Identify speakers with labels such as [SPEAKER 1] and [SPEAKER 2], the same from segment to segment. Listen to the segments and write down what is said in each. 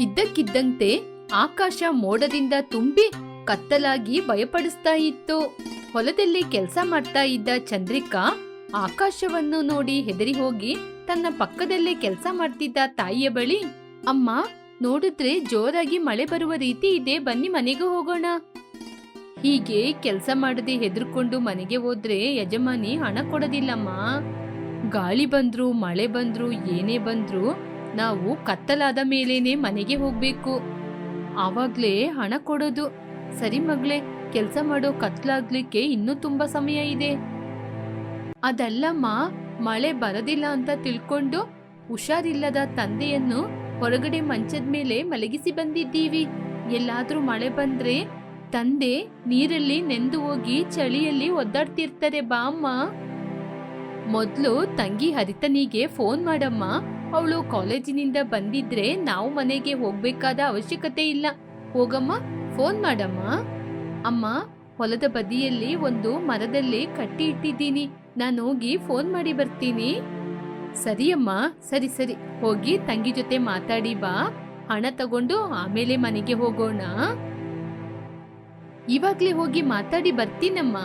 [SPEAKER 1] ಇದ್ದಕ್ಕಿದ್ದಂತೆ ಆಕಾಶ ಮೋಡದಿಂದ ತುಂಬಿ ಕತ್ತಲಾಗಿ ಭಯಪಡಿಸ್ತಾ ಇತ್ತು. ಹೊಲದಲ್ಲಿ ಕೆಲಸ ಮಾಡ್ತಾ ಇದ್ದ ಚಂದ್ರಿಕಾ ಆಕಾಶವನ್ನು ನೋಡಿ ಹೆದರಿ ಹೋಗಿ ತನ್ನ ಪಕ್ಕದಲ್ಲೇ ಕೆಲಸ ಮಾಡ್ತಿದ್ದ ತಾಯಿಯ ಬಳಿ, ಅಮ್ಮ, ನೋಡಿದ್ರೆ ಜೋರಾಗಿ ಮಳೆ ಬರುವ ರೀತಿ ಇದೆ, ಬನ್ನಿ ಮನೆಗೆ ಹೋಗೋಣ. ಹೀಗೆ ಕೆಲಸ ಮಾಡದೆ ಹೆದರ್ಕೊಂಡು ಮನೆಗೆ ಹೋದ್ರೆ ಯಜಮಾನಿ ಹಣ ಕೊಡೋದಿಲ್ಲಮ್ಮ. ಗಾಳಿ ಬಂದ್ರು, ಮಳೆ ಬಂದ್ರು, ಏನೇ ಬಂದ್ರು ನಾವು ಕತ್ತಲಾದ ಮೇಲೇನೆ ಮನೆಗೆ ಹೋಗ್ಬೇಕು. ಆವಾಗ್ಲೇ ಹಣ ಕೊಡೋದು. ಸರಿ ಮಗ್ಳೆ, ಕೆಲಸ ಮಾಡೋ ಕತ್ಲಾಗ್ಲಿಕ್ಕೆ ಇನ್ನೂ ತುಂಬಾ ಸಮಯ ಇದೆ. ಅದಲ್ಲಮ್ಮ, ಮಳೆ ಬರದಿಲ್ಲ ಅಂತ ತಿಳ್ಕೊಂಡು ಹುಷಾರಿಲ್ಲದ ತಂದೆಯನ್ನು ಹೊರಗಡೆ ಮಂಚದ ಮೇಲೆ ಮಲಗಿಸಿ ಬಂದಿದ್ದೀವಿ. ಎಲ್ಲಾದ್ರೂ ಮಳೆ ಬಂದ್ರೆ ತಂದೆ ನೀರಲ್ಲಿ ನೆಂದು ಹೋಗಿ ಚಳಿಯಲ್ಲಿ ಒದ್ದಾಡ್ತಿರ್ತಾರೆ ಬಾ ಅಮ್ಮ ಮೊದ್ಲು ತಂಗಿ ಹರಿತನಿಗೆ ಫೋನ್ ಮಾಡಮ್ಮ. ಅವಳು ಕಾಲೇಜಿನಿಂದ ಬಂದಿದ್ರೆ ನಾವು ಮನೆಗೆ ಹೋಗ್ಬೇಕಾದ ಅವಶ್ಯಕತೆ ಇಲ್ಲ. ಹೋಗಮ್ಮ, ಫೋನ್ ಮಾಡಮ್ಮ. ಅಮ್ಮ, ಹೊಲದ ಬದಿಯಲ್ಲಿ ಒಂದು ಮರದಲ್ಲಿ ಕಟ್ಟಿ ಇಟ್ಟಿದ್ದೀನಿ. ನಾನು ಹೋಗಿ ಫೋನ್ ಮಾಡಿ ಬರ್ತೀನಿ. ಸರಿಯಮ್ಮ ಸರಿ ಸರಿ. ಹೋಗಿ ತಂಗಿ ಜೊತೆ ಮಾತಾಡಿ ಬಾ. ಹಣ ತಗೊಂಡು ಆಮೇಲೆ ಮನೆಗೆ ಹೋಗೋಣ. ಇವಾಗ್ಲೇ ಹೋಗಿ ಮಾತಾಡಿ ಬರ್ತೀನಮ್ಮ.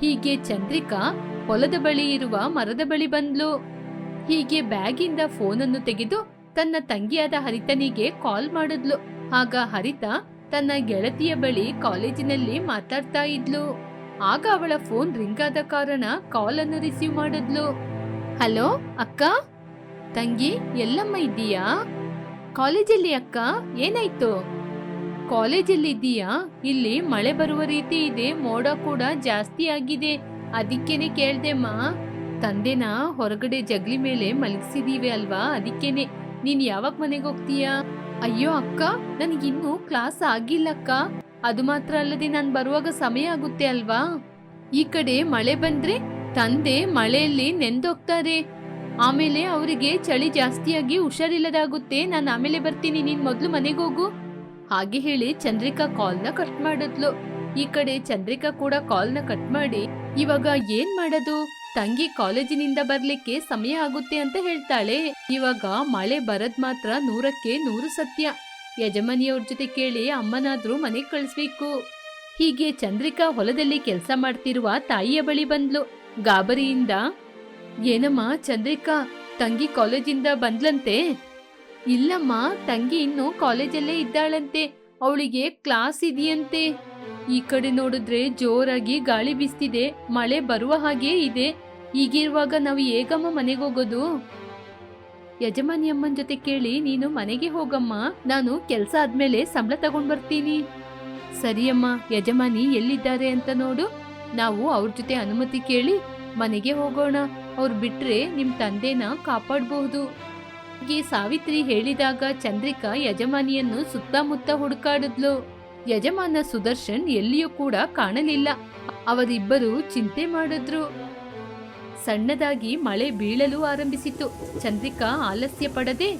[SPEAKER 1] ಹೀಗೆ ಚಂದ್ರಿಕಾ ಹೊಲದ ಬಳಿ ಇರುವ ಮರದ ಬಳಿ ಬಂದ್ಲು. ಹೀಗೆ ಬ್ಯಾಗಿಂದ ಫೋನನ್ನು ತೆಗೆದು ತನ್ನ ತಂಗಿಯಾದ ಹರಿತನಿಗೆ ಕಾಲ್ ಮಾಡಿದ್ಲು. ಆಗ ಹರಿತ ತನ್ನ ಗೆಳತಿಯ ಬಳಿ ಕಾಲೇಜಿನಲ್ಲಿ ಮಾತಾಡ್ತಾ ಇದ್ಲು. ಆಗ ಅವಳ ಫೋನ್ ರಿಂಗ್ ಆದ ಕಾರಣ ಕಾಲ್ ಅನ್ನು ರಿಸೀವ್ ಮಾಡಿದ್ಲು. ಹಲೋ, ಅಕ್ಕ? ತಂಗಿ, ಎಲ್ಲಮ್ಮ ಇದ್ದೀಯಾ? ಕಾಲೇಜಲ್ಲಿ ಅಕ್ಕ, ಏನಾಯ್ತು? ಕಾಲೇಜಲ್ಲಿ ಇದ್ದೀಯಾ? ಇಲ್ಲಿ ಮಳೆ ಬರುವ ರೀತಿ ಇದೆ, ಮೋಡ ಕೂಡ ಜಾಸ್ತಿ ಆಗಿದೆ. ಅದಕ್ಕೇನೆ ಕೇಳ್ದೆಮ್ಮ ತಂದೆನ ಹೊರಗಡೆ ಜಗ್ಲಿ ಮೇಲೆ ಮಲಗಿಸಿದೀವಿ ಅಲ್ವಾ? ಅದಕ್ಕೇನೆ. ನೀನ್ ಯಾವಾಗ ಮನೆಗೆ ಹೋಗ್ತೀಯಾ? ಅಯ್ಯೋ ಅಕ್ಕ ನನಗಿನ್ನೂ ಕ್ಲಾಸ್ ಆಗಿಲ್ಲಕ್ಕ. ಅದು ಮಾತ್ರ ಅಲ್ಲದೆ ನಾನು ಬರುವಾಗ ಸಮಯ ಆಗುತ್ತೆ ಅಲ್ವಾ? ಈ ಕಡೆ ಮಳೆ ಬಂದ್ರೆ ತಂದೆ ಮಳೆಯಲ್ಲಿ ನೆಂದೋಗ್ತಾರೆ. ಆಮೇಲೆ ಅವರಿಗೆ ಚಳಿ ಜಾಸ್ತಿಯಾಗಿ ಹುಷಾರಿಲ್ಲದಾಗುತ್ತೆ. ನಾನು ಆಮೇಲೆ ಬರ್ತೀನಿ, ನೀನ್ ಮೊದ್ಲು ಮನೆಗೆ ಹೋಗು. ಹಾಗೆ ಹೇಳಿ ಚಂದ್ರಿಕಾ ಕಾಲ್ನ ಕಟ್ ಮಾಡಿದ್ಲು. ಈ ಕಡೆ ಚಂದ್ರಿಕಾ ಕೂಡ ಕಾಲ್ನ ಕಟ್ ಮಾಡಿ, ಇವಾಗ ಏನ್ ಮಾಡೋದು? ತಂಗಿ ಕಾಲೇಜಿನಿಂದ ಬರ್ಲಿಕ್ಕೆ ಸಮಯ ಆಗುತ್ತೆ ಅಂತ ಹೇಳ್ತಾಳೆ. ಇವಾಗ ಮಳೆ ಬರದ್ ಮಾತ್ರ ನೂರಕ್ಕೆ ನೂರು ಸತ್ಯ. ಯಜಮಾನಿಯವ್ರ ಜೊತೆ ಕೇಳಿ ಅಮ್ಮನಾದ್ರೂ ಮನೆಗೆ ಕಳಿಸ್ಬೇಕು. ಹೀಗೆ ಚಂದ್ರಿಕಾ ಹೊಲದಲ್ಲಿ ಕೆಲಸ ಮಾಡ್ತಿರುವ ತಾಯಿಯ ಬಳಿ ಬಂದ್ಲು. ಗಾಬರಿಯಿಂದ, ಏನಮ್ಮ ಚಂದ್ರಿಕಾ, ತಂಗಿ ಕಾಲೇಜಿಂದ ಬಂದ್ಲಂತೆ? ಇಲ್ಲಮ್ಮ, ತಂಗಿ ಇನ್ನು ಕಾಲೇಜಲ್ಲೇ ಇದ್ದಾಳಂತೆ. ಅವಳಿಗೆ ಕ್ಲಾಸ್ ಇದೆಯಂತೆ. ಈ ಕಡೆ ನೋಡಿದ್ರೆ ಜೋರಾಗಿ ಗಾಳಿ ಬೀಸ್ತಿದೆ, ಮಳೆ ಬರುವ ಹಾಗೆ ಇದೆ. ಈಗಿರುವಾಗ ನಾವು ಹೇಗಮ್ಮ ಮನೆಗೆ ಹೋಗೋದು? ಯಜಮಾನಿ ಅಮ್ಮನ ಜೊತೆ ಕೇಳಿ, ನೀನು ಮನೆಗೆ ಹೋಗಮ್ಮ, ನಾನು ಕೆಲಸ ಆದ್ಮೇಲೆ ಸಂಬಳ ತಗೊಂಡ್ ಬರ್ತೀನಿ. ಸರಿಯಮ್ಮ ಯಜಮಾನಿ ಎಲ್ಲಿದ್ದಾರೆ ಅಂತ ನೋಡು. ನಾವು ಅವ್ರ ಜೊತೆ ಅನುಮತಿ ಕೇಳಿ ಮನೆಗೆ ಹೋಗೋಣ. ಅವ್ರು ಬಿಟ್ರೆ ನಿಮ್ ತಂದೆನ ಕಾಪಾಡಬಹುದು. ಹೀಗೆ ಸಾವಿತ್ರಿ ಹೇಳಿದಾಗ ಚಂದ್ರಿಕಾ ಯಜಮಾನಿಯನ್ನು ಸುತ್ತಮುತ್ತ ಹುಡುಕಾಡಿದ್ಲು. ಯಜಮಾನ ಸುದರ್ಶನ್ ಎಲ್ಲಿಯೂ ಕೂಡ ಕಾಣಲಿಲ್ಲ. ಅವರಿಬ್ಬರು ಚಿಂತೆ ಮಾಡಿದ್ರು. ಸಣ್ಣದಾಗಿ ಮಳೆ ಬೀಳಲು ಆರಂಭಿಸಿತು ಚಂದ್ರಿಕಾ ಆಲಸ್ಯ ಪಡದೆ,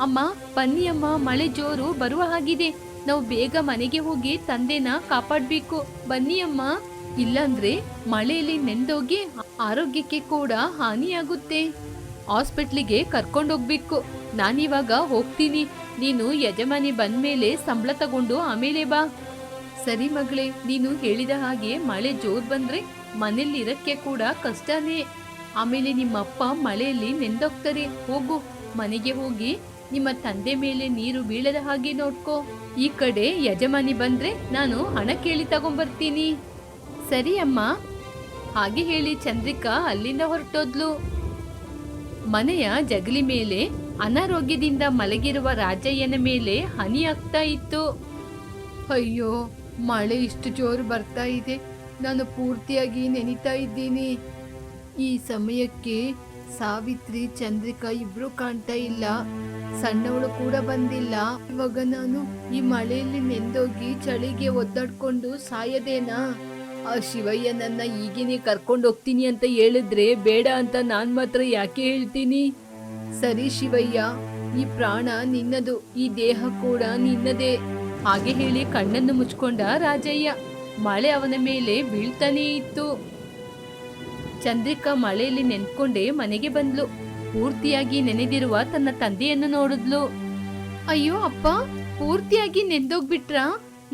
[SPEAKER 1] ಅಮ್ಮ, ಬನ್ನಿ ಅಮ್ಮ, ಮಳೆ ಜೋರು ಬರುವ ಹಾಗಿದೆ. ನಾವು ಬೇಗ ಮನೆಗೆ ಹೋಗಿ ತಂದೆನ ಕಾಪಾಡ್ಬೇಕು. ಬನ್ನಿಯಮ್ಮ ಇಲ್ಲಾಂದ್ರೆ ಮಳೆಯಲ್ಲಿ ನೆಂದೋಗಿ ಆರೋಗ್ಯಕ್ಕೆ ಕೂಡ ಹಾನಿಯಾಗುತ್ತೆ. ಹಾಸ್ಪಿಟ್ಲಿಗೆ ಕರ್ಕೊಂಡೋಗ್ಬೇಕು. ನಾನಿವಾಗ ಹೋಗ್ತೀನಿ. ನೀನು ಯಜಮಾನಿ ಬಂದ ಮೇಲೆ ಸಂಬಳ ತಗೊಂಡು ಆಮೇಲೆ ಬಾ. ಸರಿ ಮಗಳೇ, ನೀನು ಹೇಳಿದ ಹಾಗೆ ಮಳೆ ಜೋರ್ ಬಂದ್ರೆ ಮನೇಲಿ ಇರಕ್ಕೆ ಕೂಡ ಕಷ್ಟನೇ. ಆಮೇಲೆ ನಿಮ್ಮಪ್ಪ ಮಳೆಯಲ್ಲಿ ನೆಂದೋಗ್ತಾರೆ. ಹೋಗು, ಮನೆಗೆ ಹೋಗಿ ನಿಮ್ಮ ತಂದೆ ಮೇಲೆ ನೀರು ಬೀಳದ ಹಾಗೆ ನೋಡ್ಕೋ. ಈ ಕಡೆ ಯಜಮಾನಿ ಬಂದ್ರೆ ನಾನು ಹಣ ಕೇಳಿ ತಗೊಂಬರ್ತೀನಿ. ಸರಿ ಅಮ್ಮ. ಹಾಗೆ ಹೇಳಿ ಚಂದ್ರಿಕಾ ಅಲ್ಲಿಂದ ಹೊರಟೋದ್ಲು. ಮನೆಯ ಜಗಲಿ ಮೇಲೆ, ಅನಾರೋಗ್ಯದಿಂದ ಮಲಗಿರುವ ರಾಜಯ್ಯನ ಮೇಲೆ ಹನಿ ಆಗ್ತಾ ಇತ್ತು. ಅಯ್ಯೋ, ಮಳೆ ಇಷ್ಟು ಜೋರು ಬರ್ತಾ ಇದೆ. ನಾನು ಪೂರ್ತಿಯಾಗಿ ನೆನಿತಾ ಇದ್ದೀನಿ. ಈ ಸಮಯಕ್ಕೆ ಸಾವಿತ್ರಿ, ಚಂದ್ರಿಕಾ ಇಬ್ರು ಕಾಣ್ತಾ ಇಲ್ಲ. ಸಣ್ಣವಳು ಕೂಡ ಬಂದಿಲ್ಲ. ಇವಾಗ ನಾನು ಈ ಮಳೆಯಲ್ಲಿ ನೆಂದೋಗಿ ಚಳಿಗೆ ಒದ್ದಾಡ್ಕೊಂಡು ಸಾಯದೇನಾ? ಆ ಶಿವಯ್ಯ ನನ್ನ ಈಗೇನೆ ಕರ್ಕೊಂಡು ಹೋಗ್ತೀನಿ ಅಂತ ಹೇಳಿದ್ರೆ ಬೇಡ ಅಂತ ನಾನ್ ಮಾತ್ರ ಯಾಕೆ ಹೇಳ್ತೀನಿ? ಸರಿ ಶಿವಯ್ಯ, ಈ ಪ್ರಾಣ ನಿನ್ನದು, ಈ ದೇಹ ಕೂಡ ನಿನ್ನದೇ. ಹಾಗೆ ಹೇಳಿ ಕಣ್ಣನ್ನು ಮುಚ್ಕೊಂಡ ರಾಜಯ್ಯ. ಮಳೆ ಅವನ ಮೇಲೆ ಬೀಳ್ತಾನೇ ಇತ್ತು. ಚಂದ್ರಿಕಾ ಮಳೆಯಲ್ಲಿ ನೆನ್ಕೊಂಡೇ ಮನೆಗೆ ಬಂದ್ಲು. ಪೂರ್ತಿಯಾಗಿ ನೆನೆದಿರುವ ತನ್ನ ತಂದೆಯನ್ನು ನೋಡಿದ್ಲು. ಅಯ್ಯೋ ಅಪ್ಪ, ಪೂರ್ತಿಯಾಗಿ ನೆಂದೋಗ್ಬಿಟ್ರಾ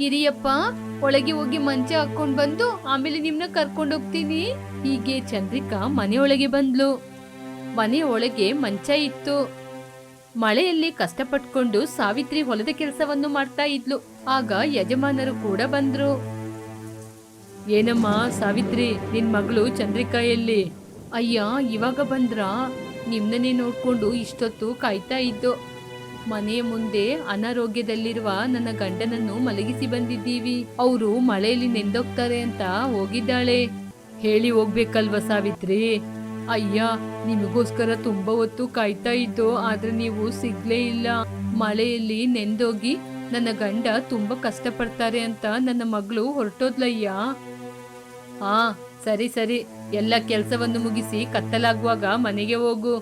[SPEAKER 1] ಇರಿಯಪ್ಪ ಒಳಗೆ ಹೋಗಿ ಮಂಚ ಹಾಕೊಂಡ್ ಬಂದು ಆಮೇಲೆ ನಿಮ್ನ ಕರ್ಕೊಂಡು ಹೋಗ್ತೀನಿ. ಹೀಗೆ ಚಂದ್ರಿಕಾ ಮನೆಯೊಳಗೆ ಬಂದ್ಲು. ಮನೆ ಒಳಗೆ ಮಂಚ ಇತ್ತು. ಮಳೆಯಲ್ಲಿ ಕಷ್ಟಪಟ್ಕೊಂಡು ಸಾವಿತ್ರಿ ಹೊಲದ ಕೆಲಸವನ್ನು ಮಾಡ್ತಾ ಇದ್ಲು. ಆಗ ಯಜಮಾನರು ಕೂಡ ಬಂದ್ರು. ಏನಮ್ಮ ಸಾವಿತ್ರಿ, ನಿನ್ ಮಗಳು ಚಂದ್ರಿಕಾ ಎಲ್ಲಿ? ಅಯ್ಯ, ಇವಾಗ ಬಂದ್ರಾ? ನಿಮ್ನನ್ನೇ ನೋಡ್ಕೊಂಡು ಇಷ್ಟೊತ್ತು ಕಾಯ್ತಾ ಇದ್ದು. ಮನೆಯ ಮುಂದೆ ಅನಾರೋಗ್ಯದಲ್ಲಿರುವ ನನ್ನ ಗಂಡನನ್ನು ಮಲಗಿಸಿ ಬಂದಿದ್ದೀವಿ. ಅವರು ಮಳೆಯಲ್ಲಿ ನೆಂದೋಗ್ತಾರೆ ಅಂತ ಹೋಗಿದ್ದಾಳೆ. ಹೇಳಿ ಹೋಗ್ಬೇಕಲ್ವ ಸಾವಿತ್ರಿ? ಅಯ್ಯ, ನಿಮಗೋಸ್ಕರ ತುಂಬಾ ಹೊತ್ತು ಕಾಯ್ತಾ ಇದ್ದು, ಆದ್ರೆ ನೀವು ಸಿಗ್ಲೇ ಇಲ್ಲ. ಮಳೆಯಲ್ಲಿ ನೆಂದೋಗಿ ನನ್ನ ಗಂಡ ತುಂಬಾ ಕಷ್ಟಪಡ್ತಾರೆ ಅಂತ ನನ್ನ ಮಗಳು ಹೊರಟೋದ್ಲಯ್ಯ. ಆ, ಸರಿ ಸರಿ. ಎಲ್ಲ ಕೆಲಸವನ್ನು ಮುಗಿಸಿ ಕತ್ತಲಾಗುವಾಗ ಮನೆಗೆ ಹೋಗು.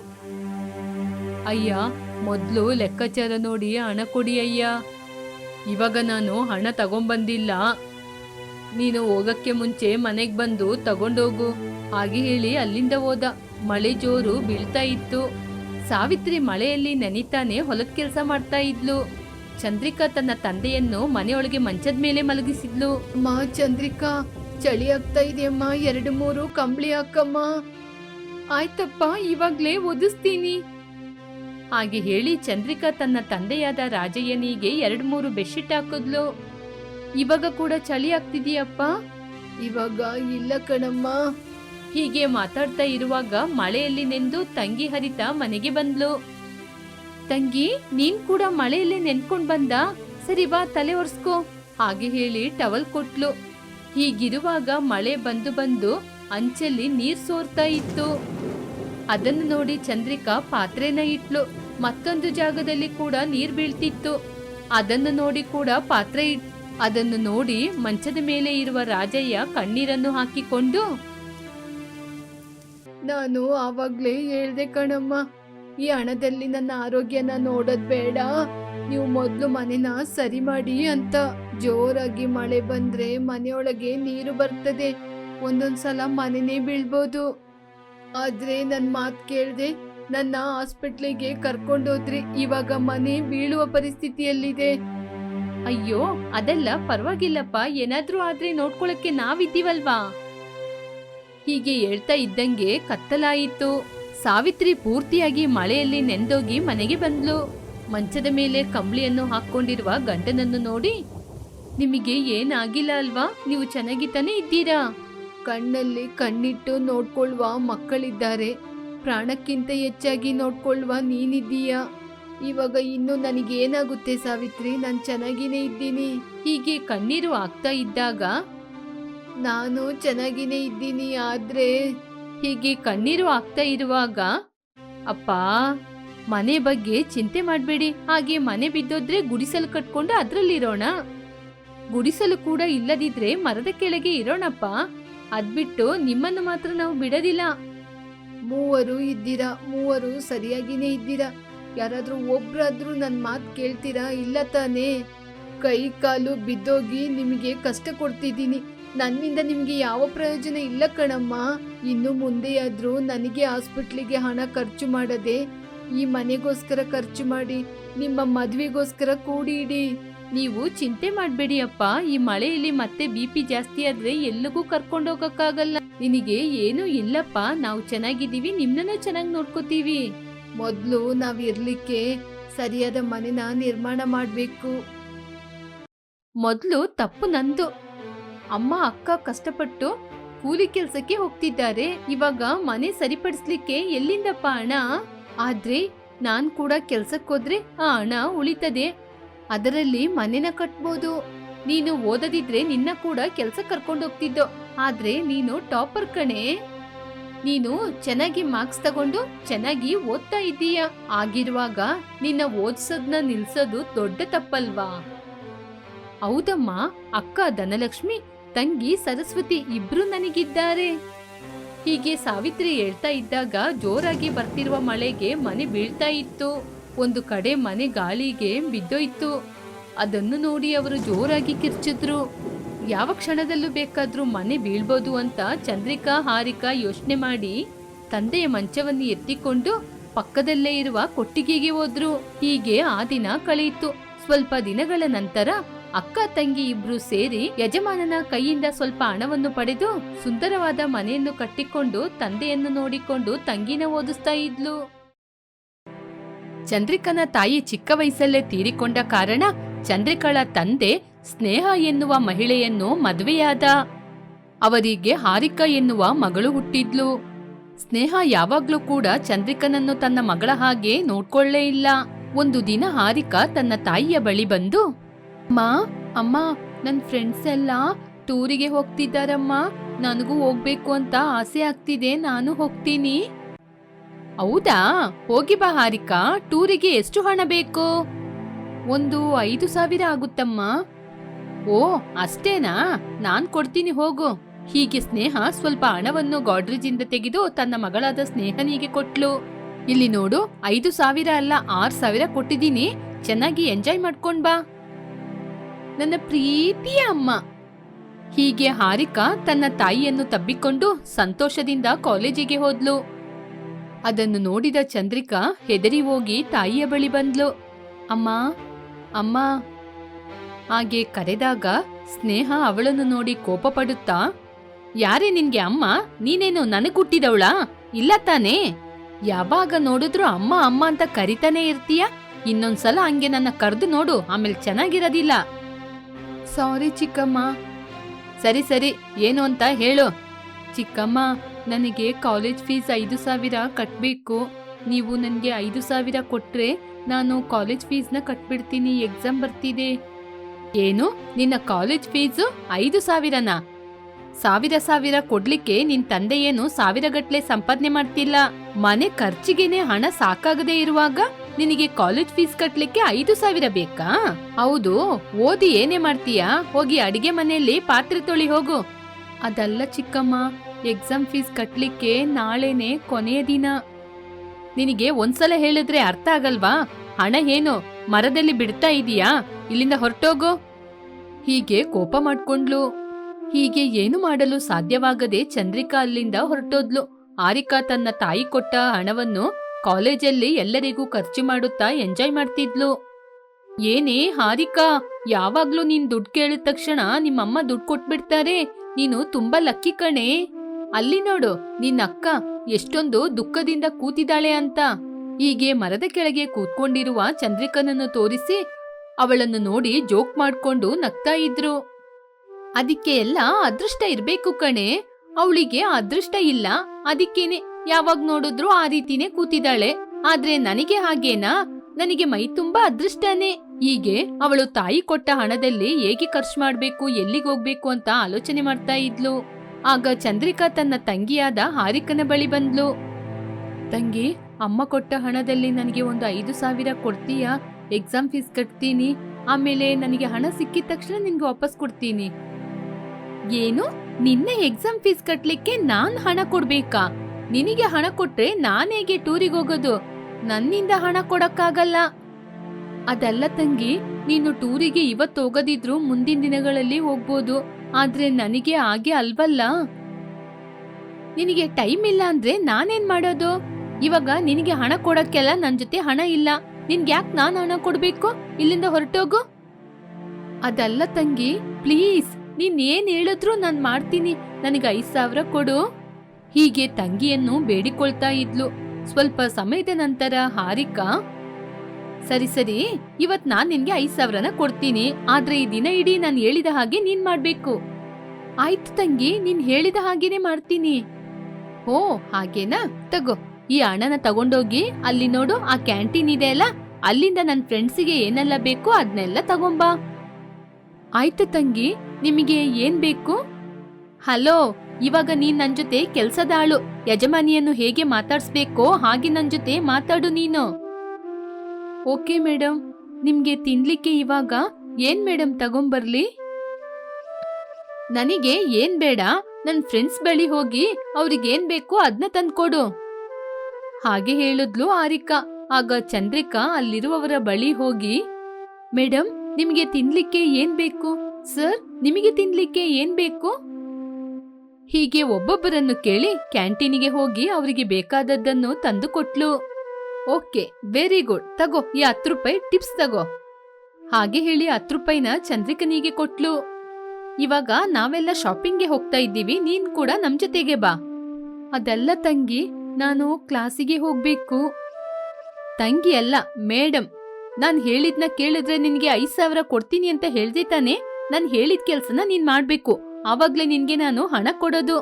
[SPEAKER 1] ಅಯ್ಯ ಮೊದ್ಲು ಲೆಕ್ಕಾಚಾರ ನೋಡಿ ಹಣ ಕೊಡಿ ಅಯ್ಯ. ಇವಾಗ ನಾನು ಹಣ ತಗೊಂಬಂದಿಲ್ಲ. ನೀನು ಹೋಗಕ್ಕೆ ಮುಂಚೆ ಮನೆಗೆ ಬಂದು ತಗೊಂಡೋಗು. ಹಾಗೆ ಹೇಳಿ ಅಲ್ಲಿಂದ ಹೋದ. ಮಳೆ ಜೋರು ಬೀಳ್ತಾ ಇತ್ತು. ಸಾವಿತ್ರಿ ಮಳೆಯಲ್ಲಿ ನೆನಿತಾನೆ ಹೊಲದ ಕೆಲಸ ಮಾಡ್ತಾ ಇದ್ಲು. ಚಂದ್ರಿಕಾ ತನ್ನ ತಂದೆಯನ್ನು ಮನೆಯೊಳಗೆ ಮಂಚದ ಮೇಲೆ ಮಲಗಿಸಿದ್ಲು. ಮಾ ಚಂದ್ರಿಕಾ, ಚಳಿ ಆಗ್ತಾ ಇದೆಯಮ್ಮ ಎರಡು ಮೂರು ಕಂಬಳಿ ಹಾಕಮ್ಮ. ಆಯ್ತಪ್ಪ, ಇವಾಗ್ಲೇ ಒದಿಸ್ತೀನಿ ಹಾಗೆ ಹೇಳಿ ಚಂದ್ರಿಕಾ ತನ್ನ ತಂದೆಯಾದ ರಾಜಯ್ಯನಿಗೆ ಎರಡು ಮೂರು ಬೆಡ್ಶೀಟ್ ಹಾಕಿದ್ಲು. ಇವಾಗ ಕೂಡ ಚಳಿ ಆಗ್ತಿದೆಯಪ್ಪ? ಇವಾಗ ಇಲ್ಲ ಕಣಮ್ಮ. ಹೀಗೆ ಮಾತಾಡ್ತಾ ಇರುವಾಗ ಮಳೆಯಲ್ಲಿ ನೆಂದು ತಂಗಿ ಹರಿತ ಮನೆಗೆ ಬಂದ್ಲು. ತಂಗಿ ನೀನ್ ಕೂಡ ಮಳೆಯಲ್ಲಿ ನೆನ್ಕೊಂಡ್ ಬಂದ? ಸರಿ ಬಾ ತಲೆ ಒರೆಸ್ಕೋ ಹಾಗೆ ಹೇಳಿ ಟವಲ್ ಕೊಟ್ಲು. ಹೀಗಿರುವಾಗ ಮಳೆ ಬಂದು ಬಂದು ಅಂಚಲ್ಲಿ ನೀರ್ ಸೋರ್ತಾ ಇತ್ತು. ಅದನ್ನು ನೋಡಿ ಚಂದ್ರಿಕಾ ಪಾತ್ರೆನ ಇಟ್ಲು. ಮತ್ತೊಂದು ಜಾಗದಲ್ಲಿ ಕೂಡ ನೀರ್ ಬೀಳ್ತಿತ್ತು. ಅದನ್ನು ನೋಡಿ ಕೂಡ ಪಾತ್ರೆ ಇಟ್, ಅದನ್ನು ನೋಡಿ ಮಂಚದ ಮೇಲೆ ಇರುವ ರಾಜಯ್ಯ ಕಣ್ಣೀರನ್ನು ಹಾಕಿಕೊಂಡು, ನಾನು ಆವಾಗ್ಲೇ ಹೇಳ್ದೆ ಕಣಮ್ಮ, ಈ ಹಣದಲ್ಲಿ ನನ್ನ ಆರೋಗ್ಯನ ನೋಡೋದ್ ಬೇಡ. ನೀವು ಮೊದ್ಲು ಮನೆನ ಸರಿ ಮಾಡಿ ಅಂತ. ಜೋರಾಗಿ ಮಳೆ ಬಂದ್ರೆ ಮನೆಯೊಳಗೆ ನೀರು ಬರ್ತದೆ. ಒಂದೊಂದ್ಸಲ ಮನೆನೇ ಬೀಳ್ಬೋದು. ಆದ್ರೆ ನನ್ ಮಾತ್ ಕೇಳ್ದೆ ನನ್ನ ಹಾಸ್ಪಿಟ್ಲಿಗೆ ಕರ್ಕೊಂಡೋದ್ರೆ ಇವಾಗ ಮನೆ ಬೀಳುವ ಪರಿಸ್ಥಿತಿಯಲ್ಲಿದೆ. ಅಯ್ಯೋ, ಅದೆಲ್ಲ ಪರವಾಗಿಲ್ಲಪ್ಪ. ಏನಾದ್ರೂ ಆದ್ರೆ ನೋಡ್ಕೊಳಕ್ಕೆ ನಾವಿದ್ದೀವಲ್ವಾ? ಹೀಗೆ ಹೇಳ್ತಾ ಇದ್ದಂಗೆ ಕತ್ತಲಾಯಿತು. ಸಾವಿತ್ರಿ ಪೂರ್ತಿಯಾಗಿ ಮಳೆಯಲ್ಲಿ ನೆಂದೋಗಿ ಮನೆಗೆ ಬಂದ್ಲು. ಮಂಚದ ಮೇಲೆ ಕಂಬಳಿಯನ್ನು ಹಾಕೊಂಡಿರುವ ಗಂಡನನ್ನು ನೋಡಿ, ನಿಮಗೆ ಏನಾಗಿಲ್ಲ ಅಲ್ವಾ? ನೀವು ಚೆನ್ನಾಗಿ ತಾನೇ ಇದ್ದೀರಾ? ಕಣ್ಣಲ್ಲಿ ಕಣ್ಣಿಟ್ಟು ನೋಡ್ಕೊಳ್ವ ಮಕ್ಕಳಿದ್ದಾರೆ. ಪ್ರಾಣಕ್ಕಿಂತ ಹೆಚ್ಚಾಗಿ ನೋಡ್ಕೊಳ್ವ ನೀನಿದ್ದೀಯಾ? ಇವಾಗ ಇನ್ನು ನನಗೇನಾಗುತ್ತೆ ಸಾವಿತ್ರಿ? ನಾನು ಚೆನ್ನಾಗಿನೇ ಇದ್ದೀನಿ. ಹೀಗೆ ಕಣ್ಣೀರು ಆಗ್ತಾ ಇದ್ದಾಗ ನಾನು ಚೆನ್ನಾಗಿನೇ ಇದ್ದೀನಿ, ಆದ್ರೆ ಹೀಗೆ ಕಣ್ಣೀರು ಆಗ್ತಾ ಇರುವಾಗ ಅಪ್ಪ, ಮನೆ ಬಗ್ಗೆ ಚಿಂತೆ ಮಾಡಬೇಡಿ. ಹಾಗೆ ಮನೆ ಬಿದ್ದೋದ್ರೆ ಗುಡಿಸಲು ಕಟ್ಕೊಂಡು ಅದ್ರಲ್ಲಿರೋಣ. ಗುಡಿಸಲು ಕೂಡ ಇಲ್ಲದಿದ್ರೆ ಮರದ ಕೆಳಗೆ ಇರೋಣಪ್ಪ. ಅದ್ಬಿಟ್ಟು ನಿಮ್ಮನ್ನು ಮಾತ್ರ ನಾವು ಬಿಡೋದಿಲ್ಲ. ಮೂವರು ಇದ್ದೀರಾ? ಮೂವರು ಸರಿಯಾಗಿನೇ ಇದ್ದೀರಾ? ಯಾರಾದ್ರೂ ಒಬ್ರಾದ್ರೂ ನನ್ನ ಮಾತು ಕೇಳ್ತೀರಾ? ಇಲ್ಲ ತಾನೇ? ಕೈ ಕಾಲು ಬಿದ್ದೋಗಿ ನಿಮಗೆ ಕಷ್ಟ ಕೊಡ್ತಿದ್ದೀನಿ. ನನ್ನಿಂದ ನಿಮಗೆ ಯಾವ ಪ್ರಯೋಜನ ಇಲ್ಲ ಕಣಮ್ಮ. ಇನ್ನು ಮುಂದೆಯಾದರೂ ನನಗೆ ಹಾಸ್ಪಿಟ್ಲಿಗೆ ಹಣ ಖರ್ಚು ಮಾಡದೆ ಈ ಮನೆಗೋಸ್ಕರ ಖರ್ಚು ಮಾಡಿ ನಿಮ್ಮ ಮದುವೆಗೋಸ್ಕರ ಕೂಡಿ ಇಡಿ ನೀವು ಚಿಂತೆ ಮಾಡಬೇಡಿ ಅಪ್ಪ ಈ ಮಳೆಯಲ್ಲಿ ಮತ್ತೆ ಬಿ ಪಿ ಜಾಸ್ತಿ ಆದ್ರೆ ಎಲ್ಲಿಗೂ ಕರ್ಕೊಂಡೋಗಕ್ಕಾಗಲ್ಲ ನಿನಗೆ ಏನೂ ಇಲ್ಲಪ್ಪ. ನಾವು ಚೆನ್ನಾಗಿದ್ದೀವಿ ನಿಮ್ಮನ್ನ ಚೆನ್ನಾಗಿ ನೋಡ್ಕೋತೀವಿ. ಮೊದ್ಲು ನಾವ್ ಇರ್ಲಿಕ್ಕೆ ಸರಿಯಾದ ಮನೆನ ನಿರ್ಮಾಣ ಮಾಡ್ಬೇಕು. ಮೊದ್ಲು ತಪ್ಪು ನಂದು. ಅಮ್ಮ ಅಕ್ಕ ಕಷ್ಟಪಟ್ಟು ಕೂಲಿ ಕೆಲ್ಸಕ್ಕೆ ಹೋಗ್ತಿದ್ದಾರೆ. ಇವಾಗ ಮನೆ ಸರಿಪಡಿಸ್ಲಿಕ್ಕೆ ಎಲ್ಲಿಂದಪ್ಪ ಹಣ? ಆದ್ರೆ ನಾನ್ ಕೂಡ ಕೆಲ್ಸಕ್ಕೋದ್ರೆ ಆ ಹಣ ಉಳಿತದೆ. ಅದರಲ್ಲಿ ಮನೆನ ಕಟ್ಬೋದು. ನೀನು ಓದದಿದ್ರೆ ನಿನ್ನ ಕೂಡ ಕೆಲಸ ಕರ್ಕೊಂಡು ಹೋಗ್ತಿದ್ದೋ. ಆದ್ರೆ ನೀನು ಟಾಪರ್ ಕಣೆ. ನೀನು ಚೆನ್ನಾಗಿ ಮಾರ್ಕ್ಸ್ ತಗೊಂಡು ಚೆನ್ನಾಗಿ ಓದ್ತಾ ಇದ್ದೀಯ. ಆಗಿರುವಾಗ ನಿನ್ನ ಓದ್ಸೋದ್ನ ನಿಲ್ಸೋದು ದೊಡ್ಡ ತಪ್ಪಲ್ವಾ? ಹೌದಮ್ಮ, ಅಕ್ಕ ಧನಲಕ್ಷ್ಮಿ, ತಂಗಿ ಸರಸ್ವತಿ ಇಬ್ರು ನನಗಿದ್ದಾರೆ. ಹೀಗೆ ಸಾವಿತ್ರಿ ಹೇಳ್ತಾ ಇದ್ದಾಗ ಜೋರಾಗಿ ಬರ್ತಿರುವ ಮಳೆಗೆ ಮನೆ ಬೀಳ್ತಾ ಇತ್ತು. ಒಂದು ಕಡೆ ಮನೆ ಗಾಳಿಗೆ ಬಿದ್ದೋಯ್ತು. ಅದನ್ನು ನೋಡಿ ಅವರು ಜೋರಾಗಿ ಕಿರ್ಚಿದ್ರು. ಯಾವ ಕ್ಷಣದಲ್ಲೂ ಬೇಕಾದ್ರೂ ಮನೆ ಬೀಳ್ಬೋದು ಅಂತ ಚಂದ್ರಿಕಾ ಹಾರಿಕಾ ಯೋಚನೆ ಮಾಡಿ ತಂದೆಯ ಮಂಚವನ್ನು ಎತ್ತಿಕೊಂಡು ಪಕ್ಕದಲ್ಲೇ ಇರುವ ಕೊಟ್ಟಿಗೆಗೆ ಹೋದ್ರು. ಹೀಗೆ ಆ ದಿನ ಕಳೆಯಿತು. ಸ್ವಲ್ಪ ದಿನಗಳ ನಂತರ ಅಕ್ಕ ತಂಗಿ ಇಬ್ರು ಸೇರಿ ಯಜಮಾನನ ಕೈಯಿಂದ ಸ್ವಲ್ಪ ಹಣವನ್ನು ಪಡೆದು ಸುಂದರವಾದ ಮನೆಯನ್ನು ಕಟ್ಟಿಕೊಂಡು ತಂದೆಯನ್ನು ನೋಡಿಕೊಂಡು ತಂಗಿನ ಓದಿಸ್ತಾ ಇದ್ಲು. ಚಂದ್ರಿಕನ ತಾಯಿ ಚಿಕ್ಕ ವಯಸ್ಸಲ್ಲೇ ತೀರಿಕೊಂಡ ಕಾರಣ ಚಂದ್ರಿಕಳ ತಂದೆ ಸ್ನೇಹ ಎನ್ನುವ ಮಹಿಳೆಯನ್ನು ಮದುವೆಯಾದ. ಅವರಿಗೆ ಹಾರಿಕಾ ಎನ್ನುವ ಮಗಳು ಹುಟ್ಟಿದ್ಲು. ಸ್ನೇಹ ಯಾವಾಗ್ಲೂ ಕೂಡ ಚಂದ್ರಿಕನನ್ನು ತನ್ನ ಮಗಳ ಹಾಗೆ ನೋಡ್ಕೊಳ್ಳೇ ಇಲ್ಲ. ಒಂದು ದಿನ ಹಾರಿಕಾ ತನ್ನ ತಾಯಿಯ ಬಳಿ ಬಂದು ಅಮ್ಮ ಅಮ್ಮ ನನ್ನ ಫ್ರೆಂಡ್ಸ್ ಎಲ್ಲ ಟೂರಿಗೆ ಹೋಗ್ತಿದ್ದಾರಮ್ಮ. ನನಗೂ ಹೋಗ್ಬೇಕು ಅಂತ ಆಸೆ ಆಗ್ತಿದೆ. ನಾನು ಹೋಗ್ತೀನಿ. ಹೌದಾ? ಹೋಗಿ ಬಾ ಹಾರಿಕಾ, ಟೂರಿಗೆ ಎಷ್ಟು ಹಣ ಬೇಕು? ಒಂದು ಐದು ಸಾವಿರ ಆಗುತ್ತಮ್ಮ. ಓ, ಅಷ್ಟೇನಾ? ನಾನ್ ಕೊಡ್ತೀನಿ ಹೋಗು. ಹೀಗೆ ಸ್ನೇಹ ಸ್ವಲ್ಪ ಹಣವನ್ನು ಗಾಡ್ರೇಜಿಂದ ತೆಗೆದು ತನ್ನ ಮಗಳಾದ ಸ್ನೇಹನಿಗೆ ಕೊಟ್ಲು. ಇಲ್ಲಿ ನೋಡು, ಐದು ಸಾವಿರ ಅಲ್ಲ, ಆರ್ ಸಾವಿರ ಕೊಟ್ಟಿದ್ದೀನಿ. ಚೆನ್ನಾಗಿ ಎಂಜಾಯ್ ಮಾಡ್ಕೊಂಡ್ ಬಾ. ನನ್ನ ಪ್ರೀತಿಯ ಅಮ್ಮ. ಹೀಗೆ ಹಾರಿಕಾ ತನ್ನ ತಾಯಿಯನ್ನು ತಬ್ಬಿಕೊಂಡು ಸಂತೋಷದಿಂದ ಕಾಲೇಜಿಗೆ ಹೋದ್ಲು. ಅದನ್ನು ನೋಡಿದ ಚಂದ್ರಿಕಾ ಹೆದರಿ ಹೋಗಿ ತಾಯಿಯ ಬಳಿ ಬಂದ್ಲು. ಅಮ್ಮ ಅಮ್ಮ. ಹಾಗೆ ಕರೆದಾಗ ಸ್ನೇಹ ಅವಳನ್ನು ನೋಡಿ ಕೋಪ ಪಡುತ್ತಾ ಯಾರೇ ನಿನ್ಗೆ ಅಮ್ಮ ನೀನೇನು ನನಗೆ ಹುಟ್ಟಿದವಳಾ? ಇಲ್ಲ ತಾನೇ. ಯಾವಾಗ ನೋಡಿದ್ರು ಅಮ್ಮ ಅಮ್ಮ ಅಂತ ಕರಿತಾನೆ ಇರ್ತೀಯ? ಇನ್ನೊಂದ್ಸಲ ಹಂಗೆ ನನ್ನ ಕರೆದು ನೋಡು ಆಮೇಲೆ ಚೆನ್ನಾಗಿರೋದಿಲ್ಲ. ಸಾರಿ ಚಿಕ್ಕಮ್ಮ. ಸರಿ ಸರಿ ಏನು ಅಂತ ಹೇಳು. ಚಿಕ್ಕಮ್ಮ, ನನಗೆ ಕಾಲೇಜ್ ಫೀಸ್ ಐದು ಸಾವಿರ ಕಟ್ಟಬೇಕು ನೀವು ನನಗೆ ಐದು ಸಾವಿರ ಕೊಟ್ಟರೆ ನಾನು ಕಾಲೇಜ್ ಫೀಸ್ನ ಕಟ್ಬಿಡ್ತೀನಿ, ಎಕ್ಸಾಮ್ ಬರ್ತಿದೆ. ಏನು? ನಿನ್ನ ಕಾಲೇಜ್ ಫೀಸು ಐದು ಸಾವಿರನಾ? ಸಾವಿರ ಸಾವಿರ ಕೊಡ್ಲಿಕ್ಕೆ ನಿನ್ ತಂದೆ ಏನು ಸಾವಿರ ಗಟ್ಲೆ ಸಂಪಾದನೆ ಮಾಡ್ತಿಲ್ಲ? ಮನೆ ಖರ್ಚಿಗೆನೆ ಹಣ ಸಾಕಾಗದೇ ಇರುವಾಗ ನಿನಗೆ ಕಾಲೇಜ್ ಫೀಸ್ ಕಟ್ಲಿಕ್ಕೆ ಐದು ಸಾವಿರ ಬೇಕಾ? ಹೌದು, ಓದಿ ಏನೇ ಮಾಡ್ತೀಯಾ? ಹೋಗಿ ಅಡಿಗೆ ಮನೆಯಲ್ಲಿ ಪಾತ್ರೆ ತೊಳಿ ಹೋಗು. ಅದಲ್ಲ ಚಿಕ್ಕಮ್ಮ ಎಕ್ಸಾಮ್ ಫೀಸ್ ಕಟ್ಟಲಿಕ್ಕೆ ನಾಳೆನೆ ಕೊನೆಯ ದಿನ. ನಿನಗೆ ಒಂದ್ಸಲ ಹೇಳಿದ್ರೆ ಅರ್ಥ ಆಗಲ್ವಾ? ಹಣ ಏನು? ಮರದಲ್ಲಿ ಬಿಡ್ತಾ ಇದೀಯಾ? ಇಲ್ಲಿಂದ ಹೊರಟೋಗು. ಹೀಗೆ ಕೋಪ ಮಾಡ್ಕೊಂಡ್ಲು. ಹೀಗೆ ಏನು ಮಾಡಲು ಸಾಧ್ಯವಾಗದೆ ಚಂದ್ರಿಕಾ ಅಲ್ಲಿಂದ ಹೊರಟೋದ್ಲು. ಆರಿಕಾ ತನ್ನ ತಾಯಿ ಕೊಟ್ಟ ಹಣವನ್ನು ಕಾಲೇಜಲ್ಲಿ ಎಲ್ಲರಿಗೂ ಖರ್ಚು ಮಾಡುತ್ತಾ ಎಂಜಾಯ್ ಮಾಡ್ತಿದ್ಲು. ಏನೇ ಹಾರಿಕಾ, ಯಾವಾಗ್ಲೂ ನೀನ್ ದುಡ್ಡು ಕೇಳಿದ ತಕ್ಷಣ ನಿಮ್ಮಮ್ಮ ದುಡ್ಡು ಕೊಟ್ಬಿಡ್ತಾರೆ. ನೀನು ತುಂಬಾ ಲಕ್ಕಿ ಕಣೆ. ಅಲ್ಲಿ ನೋಡು, ನಿನ್ನ ಅಕ್ಕ ಎಷ್ಟೊಂದು ದುಃಖದಿಂದ ಕೂತಿದ್ದಾಳೆ ಅಂತ. ಹೀಗೆ ಮರದ ಕೆಳಗೆ ಕೂತ್ಕೊಂಡಿರುವ ಚಂದ್ರಿಕನನ್ನು ತೋರಿಸಿ ಅವಳನ್ನು ನೋಡಿ ಜೋಕ್ ಮಾಡ್ಕೊಂಡು ನಗ್ತಾ ಇದ್ರು. ಅದಕ್ಕೆ ಎಲ್ಲ ಅದೃಷ್ಟ ಇರ್ಬೇಕು ಕಣೆ. ಅವಳಿಗೆ ಅದೃಷ್ಟ ಇಲ್ಲ. ಅದಕ್ಕೇನೆ ಯಾವಾಗ ನೋಡಿದ್ರು ಆ ರೀತಿನೇ ಕೂತಿದ್ದಾಳೆ. ಆದ್ರೆ ನನಗೆ ಹಾಗೇನಾ? ನನಗೆ ಮೈ ತುಂಬಾ ಅದೃಷ್ಟನೇ. ಹೀಗೆ ಅವಳು ತಾಯಿ ಕೊಟ್ಟ ಹಣದಲ್ಲಿ ಹೇಗೆ ಖರ್ಚು ಮಾಡ್ಬೇಕು, ಎಲ್ಲಿಗೆ ಹೋಗ್ಬೇಕು ಅಂತ ಆಲೋಚನೆ ಮಾಡ್ತಾ ಇದ್ಲು. ಆಗ ಚಂದ್ರಿಕಾ ತನ್ನ ತಂಗಿಯಾದ ಹಾರಿಕನ ಬಳಿ ಬಂದ್ಲು. ತಂಗಿ, ಅಮ್ಮ ಕೊಟ್ಟ ಹಣದಲ್ಲಿ ನನಗೆ ಒಂದು ಐದು ಸಾವಿರ ಕೊಡ್ತೀಯಾ? ಎಕ್ಸಾಮ್ ಫೀಸ್ ಕಟ್ತೀನಿ. ಆಮೇಲೆ ನನಗೆ ಹಣ ಸಿಕ್ಕಿದ ತಕ್ಷಣ ನಿನ್ಗೆ ವಾಪಸ್ ಕೊಡ್ತೀನಿ. ಏನು? ನಿನ್ನ ಎಕ್ಸಾಮ್ ಫೀಸ್ ಕಟ್ಲಿಕ್ಕೆ ನಾನ್ ಹಣ ಕೊಡ್ಬೇಕಾ? ನಿನಗೆ ಹಣ ಕೊಟ್ರೆ ನಾನ್ ಹೇಗೆ ಟೂರಿಗೆ ಹೋಗೋದು? ನನ್ನಿಂದ ಹಣ ಕೊಡಕ್ಕಾಗಲ್ಲ. ಅದಲ್ಲ ತಂಗಿ, ನೀನು ಟೂರಿಗೆ ಇವತ್ತು ಹೋಗದಿದ್ರು ಮುಂದಿನ ದಿನಗಳಲ್ಲಿ ಹೋಗ್ಬೋದು. ಆದ್ರೆ ನನಗೆ ಹಾಗೆ ಅಲ್ವಲ್ಲ? ನಿನಗೆ ಟೈಮ್ ಇಲ್ಲ ಅಂದ್ರೆ ನಾನೇನ್ ಮಾಡೋದು? ಇವಾಗ ನಿನಗೆ ಹಣ ಕೊಡಕ್ಕೆಲ್ಲ ನನ್ ಜೊತೆ ಹಣ ಇಲ್ಲ. ನಿನ್ಗೆ ಯಾಕೆ ನಾನು ಹಣ ಕೊಡ್ಬೇಕು? ಇಲ್ಲಿಂದ ಹೊರಟೋಗು. ಅದಲ್ಲ ತಂಗಿ, ಪ್ಲೀಸ್, ನೀನ್ ಏನ್ ಹೇಳಿದ್ರು ನಾನ್ ಮಾಡ್ತೀನಿ. ನನಗೆ ಐದ್ ಸಾವಿರ ಕೊಡು. ಹೀಗೆ ತಂಗಿಯನ್ನು ಬೇಡಿಕೊಳ್ತಾ ಇದ್ಲು. ಸ್ವಲ್ಪ ಸಮಯದ ನಂತರ ಹಾರಿಕಾ ಸರಿ ಸರಿ. ಇವತ್ ನಾನ್ ನಿನ್ಗೆ ಐದ್ ಸಾವಿರನ ಕೊಡ್ತೀನಿ. ಆದ್ರೆ ಈ ದಿನ ಇಡೀ ನಾನ್ ಹೇಳಿದ ಹಾಗೆ ನೀನ್ ಮಾಡ್ಬೇಕು. ಆಯ್ತು ತಂಗಿ, ನೀನ್ ಹೇಳಿದ ಹಾಗೇನೆ ಮಾಡ್ತೀನಿ. ಓ ಹಾಗೇನಾ? ತಗೋ, ಈ ಹಣನ ತಗೊಂಡೋಗಿ ಅಲ್ಲಿ ನೋಡು, ಆ ಕ್ಯಾಂಟೀನ್ ಇದೆ ಅಲ್ಲ? ಅಲ್ಲಿಂದ ನನ್ ಫ್ರೆಂಡ್ಸಿಗೆ ಏನೆಲ್ಲ ಬೇಕು ಅದನ್ನೆಲ್ಲ ತಗೊಂಬಾ. ಆಯ್ತು ತಂಗಿ, ನಿಮಗೆ ಏನ್ ಬೇಕು? ಹಲೋ, ಇವಾಗ ನೀನ್ ನನ್ ಜೊತೆ ಕೆಲ್ಸದ ಆಳು. ಯಜಮಾನಿಯನ್ನು ಹೇಗೆ ಮಾತಾಡ್ಸ್ಬೇಕೋ ಹಾಗೆ ನನ್ ಜೊತೆ ಮಾತಾಡು ನೀನು. ಓಕೆ ಮೇಡಮ್ ನಿಮ್ಗೆ ತಿನ್ಲಿಕ್ಕೆ ಇವಾಗ ಏನ್ ಮೇಡಮ್ ತಗೊಂಬರ್ಲಿ? ನನಗೆ ಏನ್ ಬೇಡ. ನನ್ ಫ್ರೆಂಡ್ಸ್ ಬಳಿ ಹೋಗಿ ಅವ್ರಿಗೇನ್ ಬೇಕು ಅದನ್ನ ತಂದ್ಕೊಡು. ಹಾಗೆ ಹೇಳಿದ್ಲು ಆರಿಕಾ. ಆಗ ಚಂದ್ರಿಕಾ ಅಲ್ಲಿರುವವರ ಬಳಿ ಹೋಗಿ ಮೇಡಮ್ ನಿಮಗೆ ತಿನ್ಲಿಕ್ಕೆ ಏನ್ ಬೇಕು? ಸರ್, ನಿಮಗೆ ತಿನ್ಲಿಕ್ಕೆ ಏನ್ ಬೇಕು? ಹೀಗೆ ಒಬ್ಬೊಬ್ಬರನ್ನು ಕೇಳಿ ಕ್ಯಾಂಟೀನಿಗೆ ಹೋಗಿ ಅವರಿಗೆ ಬೇಕಾದದ್ದನ್ನು ತಂದು ಕೊಟ್ಲು ಓಕೆ ವೆರಿ ಗುಡ್ ತಗೋ, ಈ ಹತ್ತು ರೂಪಾಯಿ ಟಿಪ್ಸ್ ತಗೋ. ಹಾಗೆ ಹೇಳಿ ಹತ್ತು ರೂಪಾಯಿನ ಚಂದ್ರಿಕನಿಗೆ ಕೊಟ್ಲು. ಇವಾಗ ನಾವೆಲ್ಲ ಶಾಪಿಂಗ್ಗೆ ಹೋಗ್ತಾ ಇದ್ದೀವಿ, ನೀನ್ ಕೂಡ ನಮ್ ಜೊತೆಗೆ ಬಾ. ಅದೆಲ್ಲ ತಂಗಿ, ನಾನು ಕ್ಲಾಸಿಗೆ ಹೋಗ್ಬೇಕು. ತಂಗಿ ಅಲ್ಲ ಮೇಡಮ್ ನಾನು ಹೇಳಿದ್ನ ಕೇಳಿದ್ರೆ ನಿನ್ಗೆ ಐದ್ ಸಾವಿರ ಕೊಡ್ತೀನಿ ಅಂತ ಹೇಳ್ದೆ ತಾನೆ? ನಾನು ಹೇಳಿದ ಕೆಲ್ಸನ ನೀನ್ ಮಾಡ್ಬೇಕು. ಆವಾಗ್ಲೇ ನಿನ್ಗೆ ನಾನು ಹಣ ಕೊಡೋದು.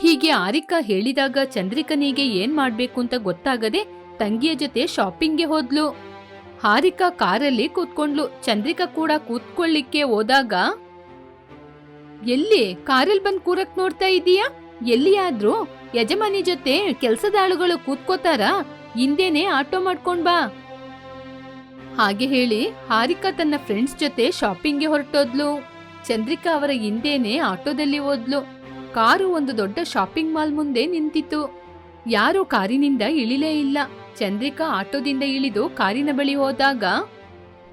[SPEAKER 1] ಹೀಗೆ ಆರಿಕಾ ಹೇಳಿದಾಗ ಚಂದ್ರಿಕನಿಗೆ ಏನ್ ಮಾಡ್ಬೇಕು ಅಂತ ಗೊತ್ತಾಗದೆ ತಂಗಿಯ ಜೊತೆ ಶಾಪಿಂಗ್ಗೆ ಹೋದ್ಲು. ಹಾರಿಕಾ ಕಾರಲ್ಲಿ ಕೂತ್ಕೊಂಡ್ಲು. ಚಂದ್ರಿಕಾ ಕೂಡ ಕೂತ್ಕೊಳ್ಳಿಕ್ಕೆ ಹೋದಾಗ, ಎಲ್ಲಿ ಕಾರಲ್ಲಿ ಬಂದ್ ಕೂರಕ್ ನೋಡ್ತಾ ಇದೀಯಾ? ಎಲ್ಲಿಯಾದ್ರೂ ಯಜಮಾನಿ ಜೊತೆ ಕೆಲಸದ ಆಳುಗಳು ಕೂತ್ಕೋತಾರ? ಹಿಂದೇನೆ ಆಟೋ ಮಾಡ್ಕೊಂಡ್ ಬಾ. ಹಾಗೆ ಹೇಳಿ ಹಾರಿಕಾ ತನ್ನ ಫ್ರೆಂಡ್ಸ್ ಜೊತೆ ಶಾಪಿಂಗ್ಗೆ ಹೊರಟೋದ್ಲು. ಚಂದ್ರಿಕಾ ಅವರ ಹಿಂದೇನೆ ಆಟೋದಲ್ಲಿ ಹೋದ್ಲು. ಕಾರು ಒಂದು ದೊಡ್ಡ ಶಾಪಿಂಗ್ ಮಾಲ್ ಮುಂದೆ ನಿಂತಿತ್ತು. ಯಾರೂ ಕಾರಿನಿಂದ ಇಳಿಲೇ ಇಲ್ಲ. ಚಂದ್ರಿಕಾ ಆಟೋದಿಂದ ಇಳಿದು ಕಾರಿನ ಬಳಿ ಹೋದಾಗ,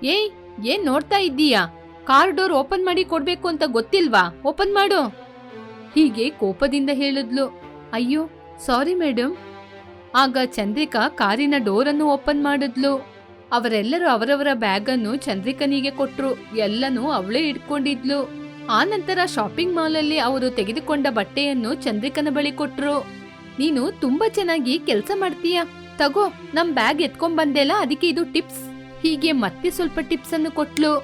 [SPEAKER 1] ಏಯ್, ಏನ್ ನೋಡ್ತಾ ಇದ್ದೀಯಾ? ಕಾರ್ ಡೋರ್ ಓಪನ್ ಮಾಡಿ ಕೊಡ್ಬೇಕು ಅಂತ ಗೊತ್ತಿಲ್ವಾ? ಓಪನ್ ಮಾಡು. ಹೀಗೆ ಕೋಪದಿಂದ ಹೇಳಿದ್ಲು. ಅಯ್ಯೋ, ಸಾರಿ ಮೇಡಮ್ ಆಗ ಚಂದ್ರಿಕಾ ಕಾರಿನ ಡೋರನ್ನು ಓಪನ್ ಮಾಡಿದ್ಲು. ಅವರೆಲ್ಲರೂ ಅವರವರ ಬ್ಯಾಗ್ ಅನ್ನು ಚಂದ್ರಿಕನಿಗೆ ಕೊಟ್ರು. ಎಲ್ಲನೂ ಅವಳೇ ಇಟ್ಕೊಂಡಿದ್ಲು. ನಂತರ ಶಾಪಿಂಗ್ ಮಾಲ್ ಅಲ್ಲಿ ಅವರು ತೆಗೆದುಕೊಂಡ ಬಟ್ಟೆಯನ್ನು ಚಂದ್ರಿಕನ ಬಳಿ ಕೊಟ್ರು. ನೀನು ತುಂಬಾ ಚೆನ್ನಾಗಿ ಕೆಲಸ ಮಾಡ್ತೀಯ? ತಗೋ, ನಮ್ ಬ್ಯಾಗ್ ಎತ್ಕೊಂಡ್ ಬಂದೆಲ್ಲ ಅದಕ್ಕೆ ಇದು ಟಿಪ್ಸ್. ಹೀಗೆ ಮತ್ತೆ ಸ್ವಲ್ಪ ಟಿಪ್ಸ್ ಅನ್ನು ಕೊಟ್ಲು.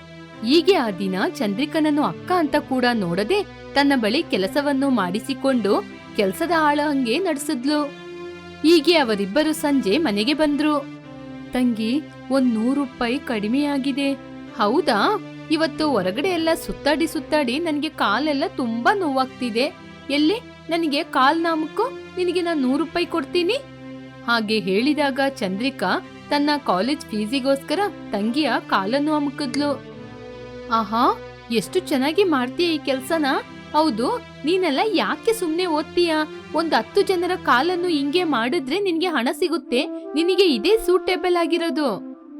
[SPEAKER 1] ಹೀಗೆ ಆ ದಿನ ಚಂದ್ರಿಕನನ್ನು ಅಕ್ಕ ಅಂತ ಕೂಡ ನೋಡದೆ ತನ್ನ ಬಳಿ ಕೆಲಸವನ್ನು ಮಾಡಿಸಿಕೊಂಡು ಕೆಲಸದ ಆಳ ಹಂಗೆ ನಡೆಸಿದ್ಲು. ಹೀಗೆ ಅವರಿಬ್ಬರು ಸಂಜೆ ಮನೆಗೆ ಬಂದ್ರು. ತಂಗಿ, ಒಂದ್ ನೂರು ರೂಪಾಯಿ ಕಡಿಮೆಯಾಗಿದೆ ಹೌದಾ? ಇವತ್ತು ಹೊರಗಡೆ ಎಲ್ಲ ಸುತ್ತಾಡಿ ಸುತ್ತಾಡಿ ನನಗೆ ಕಾಲೆಲ್ಲ ತುಂಬಾ ನೋವಾಗ್ತಿದೆ. ಎಲ್ಲಿ? ನನಗೆ ಕಾಲ್ ನಾಮಕ್ಕೂ ನಿನಗೆ ನಾನು ನೂರು ರೂಪಾಯಿ ಕೊಡ್ತೀನಿ? ಹಾಗೆ ಹೇಳಿದಾಗ ಚಂದ್ರಿಕಾ ತನ್ನ ಕಾಲೇಜ್ ಫೀಸಿಗೋಸ್ಕರ ತಂಗಿಯ ಕಾಲನ್ನು ಅಮುಕಿದ್ಲು. ಆಹಾ, ಎಷ್ಟು ಚೆನ್ನಾಗಿ ಮಾಡ್ತೀಯ ಈ ಕೆಲ್ಸನ? ಹೌದು, ನೀನೆಲ್ಲ ಯಾಕೆ ಸುಮ್ನೆ ಓದ್ತೀಯ? ಒಂದ್ ಹತ್ತು ಜನರ ಕಾಲನ್ನು ಹಿಂಗೆ ಮಾಡಿದ್ರೆ ನಿನ್ಗೆ ಹಣ ಸಿಗುತ್ತೆ, ನಿನಗೆ ಇದೇ ಸೂಟೇಬಲ್ ಆಗಿರೋದು.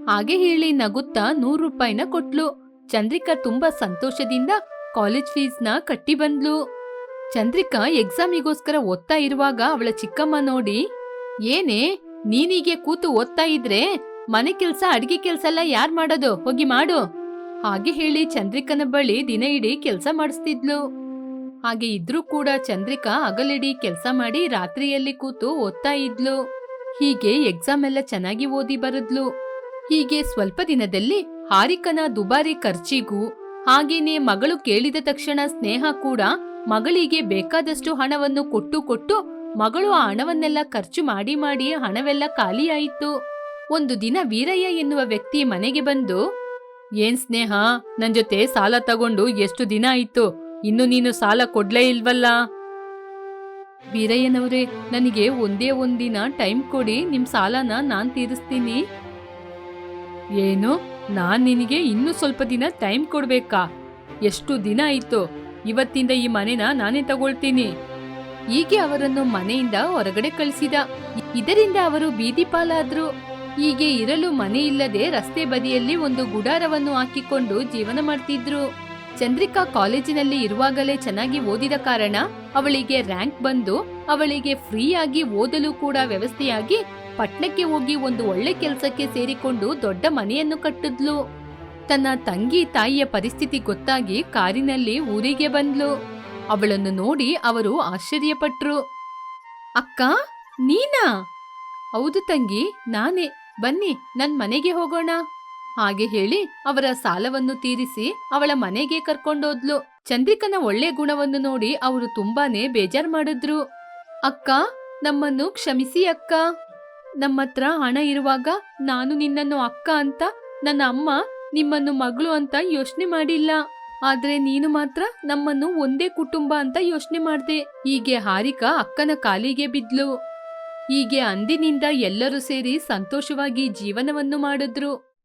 [SPEAKER 1] ಹಾಗೆ ಹೇಳಿ ನಗುತ್ತಾ ನೂರು ರೂಪಾಯಿನ ಕೊಟ್ಲು. ಚಂದ್ರಿಕಾ ತುಂಬಾ ಸಂತೋಷದಿಂದ ಕಾಲೇಜ್ ಫೀಸ್ನ ಕಟ್ಟಿ ಬಂದ್ಲು. ಚಂದ್ರಿಕಾ ಎಕ್ಸಾಮಿಗೋಸ್ಕರ ಓದ್ತಾ ಇರುವಾಗ ಅವಳ ಚಿಕ್ಕಮ್ಮ ನೋಡಿ ಏನೇ, ನೀನೀಗೆ ಕೂತು ಓದ್ತಾ ಇದ್ರೆ ಮನೆ ಕೆಲ್ಸ, ಅಡ್ಗೆ ಕೆಲ್ಸ ಎಲ್ಲ ಯಾರ್ ಮಾಡೋದು? ಹೋಗಿ ಮಾಡು. ಹಾಗೆ ಹೇಳಿ ಚಂದ್ರಿಕನ ಬಳಿ ದಿನ ಇಡೀ ಕೆಲ್ಸ ಮಾಡಿಸ್ತಿದ್ಲು. ಹಾಗೆ ಇದ್ರೂ ಕೂಡ ಚಂದ್ರಿಕಾ ಅಗಲಿಡಿ ಕೆಲ್ಸ ಮಾಡಿ ರಾತ್ರಿಯಲ್ಲಿ ಕೂತು ಓದ್ತಾ ಇದ್ಲು. ಹೀಗೆ ಎಕ್ಸಾಮ್ ಎಲ್ಲ ಚೆನ್ನಾಗಿ ಓದಿ ಬರದ್ಲು. ಹೀಗೆ ಸ್ವಲ್ಪ ದಿನದಲ್ಲಿ ಹಾರಿಕನ ದುಬಾರಿ ಖರ್ಚಿಗೂ, ಹಾಗೇನೆ ಮಗಳು ಕೇಳಿದ ತಕ್ಷಣ ಸ್ನೇಹ ಕೂಡ ಮಗಳಿಗೆ ಬೇಕಾದಷ್ಟು ಹಣವನ್ನು ಕೊಟ್ಟು ಕೊಟ್ಟು ಮಗಳು ಆ ಹಣವನ್ನೆಲ್ಲ ಖರ್ಚು ಮಾಡಿ ಮಾಡಿ ಹಣವೆಲ್ಲ ಖಾಲಿಯಾಯಿತು. ಒಂದು ದಿನ ವೀರಯ್ಯ ಎನ್ನುವ ವ್ಯಕ್ತಿ ಮನೆಗೆ ಬಂದು, ಏನ್ ಸ್ನೇಹ, ನನ್ ಜೊತೆ ಸಾಲ ತಗೊಂಡು ಎಷ್ಟು ದಿನ ಆಯ್ತು? ಇನ್ನು ನೀನು ಸಾಲ ಕೊಡ್ಲೇ ಇಲ್ವಲ್ಲ? ವೀರಯ್ಯನವ್ರೆ, ನನಗೆ ಒಂದೇ ಒಂದಿನ ಟೈಮ್ ಕೊಡಿ, ನಿಮ್ ಸಾಲನ ನಾನ್ ತೀರಿಸ್ತೀನಿ. ಏನು? ನಾನ್ ನಿನಗೆ ಇನ್ನು ಸ್ವಲ್ಪ ದಿನ ಟೈಮ್ ಕೊಡ್ಬೇಕಾ? ಎಷ್ಟು ದಿನ ಆಯ್ತು? ಇವತ್ತಿಂದ ಈ ಮನೆನ ನಾನೇ ತಗೊಳ್ತೀನಿ. ಹೀಗೆ ಅವರನ್ನು ಮನೆಯಿಂದ ಹೊರಗಡೆ ಕಳಿಸಿದ. ಇದರಿಂದ ಅವರು ಬೀದಿ ಪಾಲಾದ್ರು. ಹೀಗೆ ಇರಲು ಮನೆ ಇಲ್ಲದೆ ರಸ್ತೆ ಬದಿಯಲ್ಲಿ ಒಂದು ಗುಡಾರವನ್ನು ಹಾಕಿಕೊಂಡು ಜೀವನ ಮಾಡ್ತಿದ್ರು. ಚಂದ್ರಿಕಾ ಕಾಲೇಜಿನಲ್ಲಿ ಇರುವಾಗಲೇ ಚೆನ್ನಾಗಿ ಓದಿದ ಕಾರಣ ಅವಳಿಗೆ ರ್ಯಾಂಕ್ ಬಂದು ಅವಳಿಗೆ ಫ್ರೀಯಾಗಿ ಓದಲು ಕೂಡ ವ್ಯವಸ್ಥೆಯಾಗಿ ಪಟ್ನಕ್ಕೆ ಹೋಗಿ ಒಂದು ಒಳ್ಳೆ ಕೆಲಸಕ್ಕೆ ಸೇರಿಕೊಂಡು ದೊಡ್ಡ ಮನೆಯನ್ನು ಕಟ್ಟಿದ್ಲು. ತನ್ನ ತಂಗಿ ತಾಯಿಯ ಪರಿಸ್ಥಿತಿ ಗೊತ್ತಾಗಿ ಕಾರಿನಲ್ಲಿ ಊರಿಗೆ ಬಂದ್ಲು. ಅವಳನ್ನು ನೋಡಿ ಅವರು ಆಶ್ಚರ್ಯಪಟ್ರು. ಅಕ್ಕ, ನೀನಾ? ಹೌದು ತಂಗಿ, ನಾನೇ. ಬನ್ನಿ, ನನ್ ಮನೆಗೆ ಹೋಗೋಣ. ಹಾಗೆ ಹೇಳಿ ಅವರ ಸಾಲವನ್ನು ತೀರಿಸಿ ಅವಳ ಮನೆಗೆ ಕರ್ಕೊಂಡೋದ್ಲು. ಚಂದ್ರಿಕನ ಒಳ್ಳೆ ಗುಣವನ್ನು ನೋಡಿ ಅವರು ತುಂಬಾನೇ ಬೇಜಾರ್ ಮಾಡಿದ್ರು. ಅಕ್ಕ, ನಮ್ಮನ್ನು ಕ್ಷಮಿಸಿ ಅಕ್ಕ. ನಮ್ಮತ್ರ ಹಣ ಇರುವಾಗ ನಾನು ನಿನ್ನನ್ನು ಅಕ್ಕ ಅಂತ, ನನ್ನ ಅಮ್ಮ ನಿಮ್ಮನ್ನು ಮಗಳು ಅಂತ ಯೋಚನೆ ಮಾಡಿಲ್ಲ. ಆದ್ರೆ ನೀನು ಮಾತ್ರ ನಮ್ಮನ್ನು ಒಂದೇ ಕುಟುಂಬ ಅಂತ ಯೋಚನೆ ಮಾಡ್ದೆ. ಹೀಗೆ ಹಾರಿಕಾ ಅಕ್ಕನ ಕಾಲಿಗೆ ಬಿದ್ಲು. ಹೀಗೆ ಅಂದಿನಿಂದ ಎಲ್ಲರೂ ಸೇರಿ ಸಂತೋಷವಾಗಿ ಜೀವನವನ್ನು ಮಾಡಿದ್ರು.